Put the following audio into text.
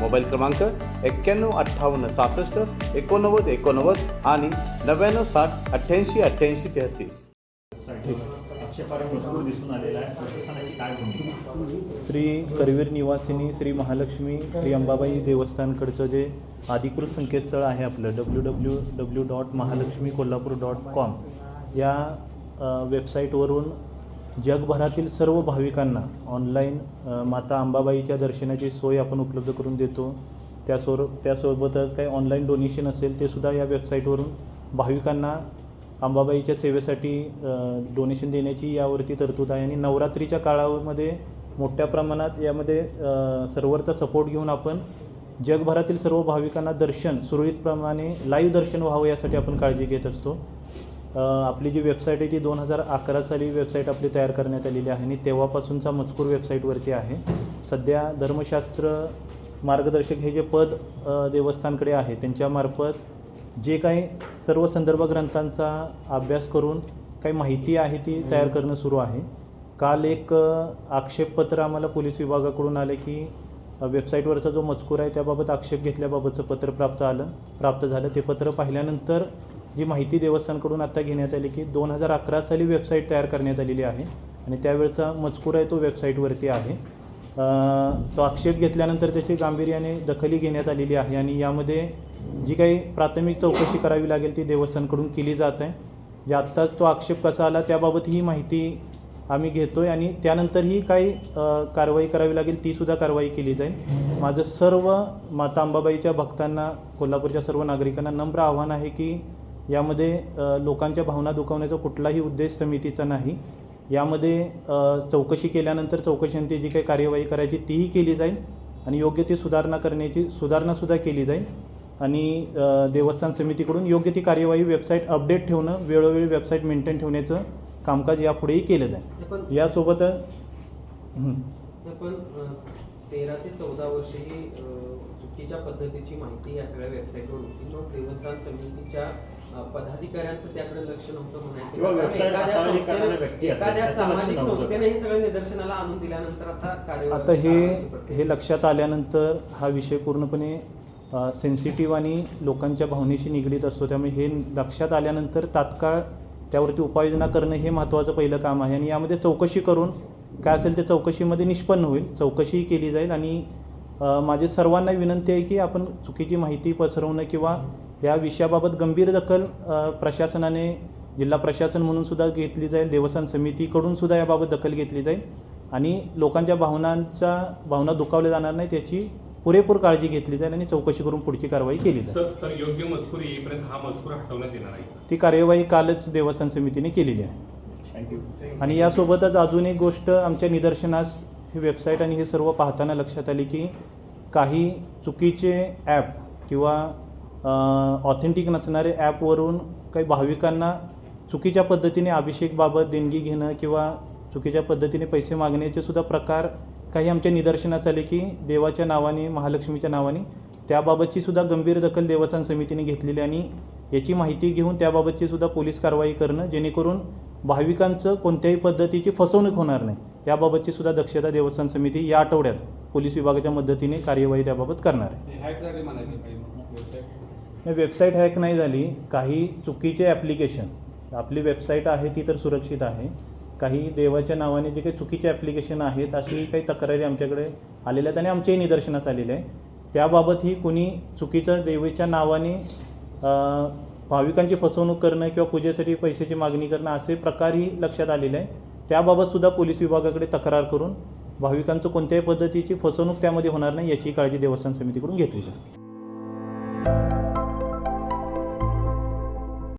Mobile क्रमांक एक्क्याण्णव अठ्ठावन्न सहासष्ट एकोणनव्वद एकोणनव्वद आणि नव्याण्णव साठ अठ्ठ्याऐंशी अठ्ठ्याऐंशी तेहतीस. श्री करवीर निवासिनी श्री महालक्ष्मी श्री अंबाबाई देवस्थानकडचं जे अधिकृत संकेतस्थळ आहे आपलं W W W dot Mahalakshmi Kolhapur dot com या वेबसाईटवरून जगभरातील सर्व भाविकांना ऑनलाईन माता अंबाबाईच्या दर्शनाची सोय आपण उपलब्ध करून देतो. त्यासोर त्यासोबतच काही ऑनलाईन डोनेशन असेल ते सुद्धा या वेबसाईटवरून भाविकांना अंबाबाईच्या सेवेसाठी डोनेशन देण्याची यावरती तरतूद आहे. आणि नवरात्रीच्या काळामध्ये मोठ्या प्रमाणात यामध्ये सर्वरचा सर्व्हरचा सपोर्ट घेऊन आपण जगभरातील सर्व भाविकांना दर्शन सुरळीतप्रमाणे लाईव्ह दर्शन व्हावं यासाठी आपण काळजी घेत असतो. आपली जी वेबसाईट आहे ती दोन हजार अकरा साली वेबसाईट आपली तयार करण्यात आलेली आहे आणि तेव्हापासूनचा मजकूर वेबसाईटवरती आहे. सध्या धर्मशास्त्र मार्गदर्शक हे जे पद देवस्थानकडे आहे त्यांच्यामार्फत जे काही सर्व संदर्भ ग्रंथांचा अभ्यास करून काही माहिती आहे ती तयार करणं सुरू आहे. काल एक आक्षेपपत्र आम्हाला पोलीस विभागाकडून आले की वेबसाईटवरचा जो मजकूर आहे त्याबाबत आक्षेप घेतल्याबाबतचं पत्र प्राप्त आलं प्राप्त झालं. ते पत्र पाहिल्यानंतर जी माहिती देवस्थानकडून आता घेण्यात आली की दोन हजार अकरा साली वेबसाईट तयार करण्यात आलेली आहे. आणि त्यावेळचा मजकूर आहे तो वेबसाईटवरती आहे. तो आक्षेप घेतल्यानंतर त्याची गांभीर्याने दखली घेण्यात आलेली आहे आणि यामध्ये जी काही प्राथमिक चौकशी करावी लागेल ती देवस्थानकडून केली जात आहे. जे आत्ताच तो आक्षेप कसा आला त्याबाबत ही माहिती आम्ही घेतो आहे आणि त्यानंतरही काही कारवाई करावी लागेल तीसुद्धा कारवाई केली जाईल. माझं सर्व माता अंबाबाईच्या भक्तांना कोल्हापूरच्या सर्व नागरिकांना नम्र आव्हान आहे की यामध्ये लोकांच्या भावना दुखावण्याचा कुठलाही उद्देश समितीचा नाही. यामध्ये चौकशी केल्यानंतर चौकशीनंतर जी काही कार्यवाही करायची तीही केली जाईल आणि योग्य ती सुधारणा करण्याची सुधारणासुद्धा केली जाईल. आणि देवस्थान समितीकडून योग्य ती कार्यवाही वेबसाईट अपडेट ठेवणं वेळोवेळी वेबसाईट मेंटेन ठेवण्याचं कामकाज यापुढेही केलं जाईल. यासोबत. पण तेरा ते चौदा वर्ष ही चुकीच्या पद्धतीची माहिती या सगळ्या वेबसाईटवर होती. मग देवस्थान समितीच्या पदाधिकाऱ्यांचं त्याकडे लक्ष नव्हतं म्हणायचं. एखाद्या सामाजिक. संस्थेने हे सगळं निदर्शनाला आणून दिल्यानंतर आता कार्यवाही आता हे. हे लक्षात आल्यानंतर हा विषय पूर्णपणे सेन्सिटिव्ह आणि लोकांच्या भावनेशी निगडीत असतो. त्यामुळे हे लक्षात आल्यानंतर तात्काळ त्यावरती उपाययोजना करणं हे महत्त्वाचं पहिलं काम आहे. आणि यामध्ये चौकशी करून काय असेल ते चौकशीमध्ये निष्पन्न होईल. चौकशीही केली जाईल आणि माझी सर्वांना विनंती आहे की आपण चुकीची माहिती पसरवणं किंवा या विषयाबाबत गंभीर दखल प्रशासनाने जिल्हा प्रशासन म्हणून सुद्धा घेतली जाईल देवस्थान समितीकडून सुद्धा याबाबत दखल घेतली जाईल आणि लोकांच्या भावनांच्या भावना दुखावल्या जाणार नाहीत याची पुरेपूर काळजी घेतली जाईल आणि चौकशी करून पुढची कारवाई केली जाईल. सर सर योग्य मजकूर येईपर्यंत हा मजकूर हटवण्यात येणार आहे ती कार्यवाही कालच देवस्थान समितीने केलेली आहे. थँक्यू आणि यासोबतच अजून एक गोष्ट आमच्या निदर्शनास हे वेबसाईट आणि हे सर्व पाहताना लक्षात आले की काही चुकीचे ॲप किंवा ऑथेंटिक नसणारे ॲपवरून काही भाविकांना चुकीच्या पद्धतीने अभिषेकबाबत देणगी घेणं किंवा चुकीच्या पद्धतीने पैसे मागण्याचे सुद्धा प्रकार काही आमच्या निदर्शनास आले की देवाच्या नावाने महालक्ष्मीच्या नावाने त्याबाबतची सुद्धा गंभीर दखल देवस्थान समितीने घेतलेली आणि याची माहिती घेऊन त्याबाबतची सुद्धा पोलीस कारवाई करणं जेणेकरून भाविकांचं कोणत्याही पद्धतीची फसवणूक होणार नाही. याबाबतची सुद्धा दक्षता देवस्थान समिती या आठवड्यात पोलीस विभागाच्या मदतीने कार्यवाही त्याबाबत करणार आहे. वेबसाईट हॅक नाही झाली. काही चुकीचे ॲप्लिकेशन आपली वेबसाईट आहे ती तर सुरक्षित आहे. काही देवाच्या नावाने जे काही चुकीचे ॲप्लिकेशन आहेत अशी काही तक्रारी आमच्याकडे आलेल्या आहेत आणि आमच्याही निदर्शनास आलेल्या आहे त्याबाबतही कुणी चुकीचं देवीच्या नावाने भाविकांची फसवणूक करणं किंवा पूजेसाठी पैशाची मागणी करणं असे प्रकारही लक्षात आलेले आहे त्याबाबतसुद्धा पोलीस विभागाकडे तक्रार करून भाविकांचं कोणत्याही पद्धतीची फसवणूक त्यामध्ये होणार नाही याची काळजी देवस्थान समितीकडून घेतली जाते